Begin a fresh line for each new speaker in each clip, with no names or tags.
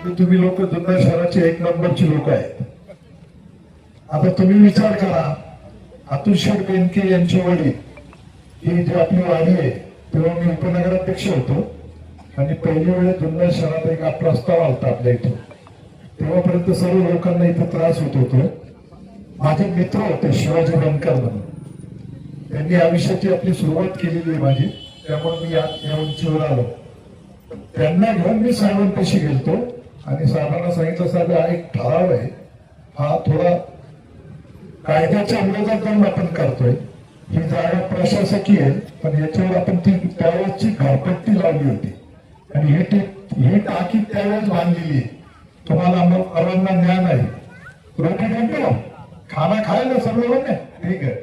की तुम्ही लोक जुन्नर शहराचे एक नंबरची लोक आहेत. आता तुम्ही विचार करा अतुल बेनके यांची वडील ही जी आपली वाडी आहे तेव्हा मी उपनगराध्यक्ष होतो. आणि पहिली वेळ जुन्नर शहरात एक प्रस्ताव प्रस्ताव होता आपल्या इथं. तेव्हापर्यंत सर्व लोकांना इथं त्रास होत होतो. माझे मित्र होते शिवाजी बनकर म्हणून. त्यांनी आयुष्याची आपली सुरुवात केलेली आहे माझी. त्यामुळे मी या या उंचीवर आलो. त्यांना घेऊन मी साहेबांपाशी गेलतो. आणि साहेबांना सांगितलं साहेब हा एक ठराव आहे हा थोडा कायद्याच्या विरोधात जाऊन आपण करतोय. ही जागा प्रशासकीय आहे पण याच्यावर आपण ती त्यावेळेसची घरपट्टी लावली होती. आणि हे ही टाकी त्यावेळेस बांधलेली आहे. तुम्हाला मग सर्वांना ज्ञान आहे. रोटी म्हणतो खाना खायला सर्व लोक ठीक आहे.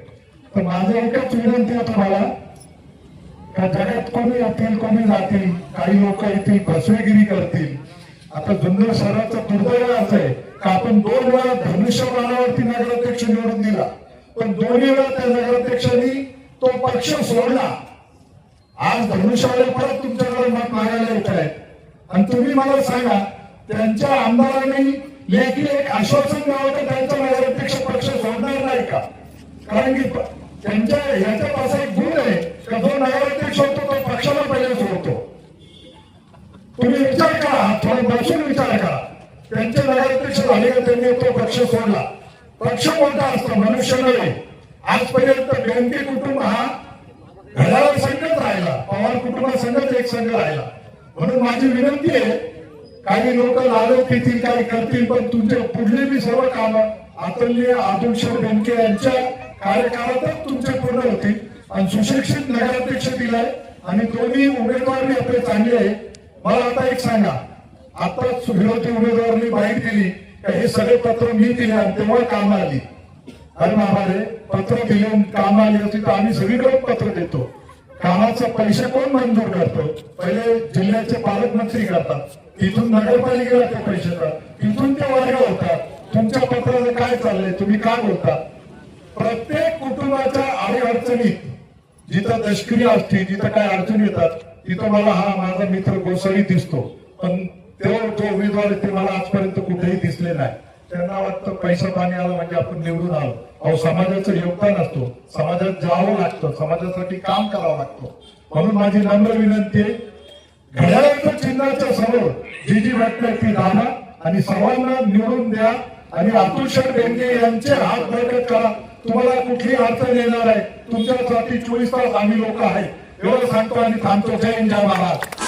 तर माझं एकच विनंती आहे तुम्हाला का जगात कोणी येतील कोणी जातील काही लोक येतील फसवेगिरी करतील आता जुन्नर शहराचं दुर्दैव असं आहे का आपण दोन वेळा धनुष्यबाणावरती नगराध्यक्ष निवडून दिला. पण दोन्ही वेळा त्या नगराध्यक्षांनी तो पक्ष सोडला. आज धनुष्यवाले परत तुमच्याकडे मत मागायला येत आहेत. आणि तुम्ही मला सांगा त्यांच्या आमदारांनी लेखी एक आश्वासन द्यावं तर त्यांचा नगराध्यक्ष पक्ष सोडणार नाही का? कारण की त्यांच्या ह्याच्या असा एक गुण आहे का जो नगराध्यक्ष होतो तो पक्षाला पहिले सोडतो तुम्ही विचार करा थोडं बसून विचार करा त्यांच्या नगराध्यक्ष झाले का त्यांनी तो पक्ष सोडला. पक्ष कोणता असतो? मनुष्य नव्हे. आजपर्यंत बेंके कुटुंब हा घड्याळ संघच राहिला. पवार कुटुंबासंघच एक संघ राहिला. म्हणून माझी विनंती आहे काही लोक लालच येतील काही करतील पण तुमचे पुढले बी सर्व काम आतल्य आदुलशर बेंके यांच्या कार्यकाळातच तुमचे पूर्ण होतील. आणि सुशिक्षित नगराध्यक्ष दिलाय. आणि दोन्ही उमेदवार आपले चांगले आहे. मला आता एक सांगा. आता विरोधी उमेदवारांनी बाईट दिली हे सगळे पत्र मी दिले तेव्हा काम आली. अरे महाराज पत्र दिले काम आली होती तर आम्ही सगळीकडे पत्र देतो. कामाचे पैसे कोण मंजूर करतो? पहिले जिल्ह्याचे पालकमंत्री करतात. तिथून नगरपालिकेला ते पैसे देतात. तिथून ते वर्ग होतात. तुमच्या पत्राचं काय चाललंय? तुम्ही काय बोलता? प्रत्येक कुटुंबाच्या अडीअडचणीत जिथं लष्करी असते जिथं काय अडचणी येतात तिथं मला हा माझा मित्र गोसावी दिसतो. पण तेव्हा तो उमेदवार ते मला आजपर्यंत कुठेही दिसले नाही. त्यांना वाटतं पैसा पाणी आलं म्हणजे आपण निवडून आलो. अहो समाजाचं योगदान असतो. समाजात जावं लागतं. समाजासाठी काम करावं लागतं. म्हणून माझी नम्र विनंती आहे घड्याळाच्या चिन्हाच्या समोर जी जी वाटते ती दाबा आणि सर्वांना निवडून द्या. आणि अतुल बेंगे यांचे हात बळकट करा. तुम्हाला कुठली अडचण येणार आहे? तुमच्यासाठी चोवीस तास आम्ही लोक आहे एवढं सांगतो आणि थांबतो. जय हिंद जय महाराज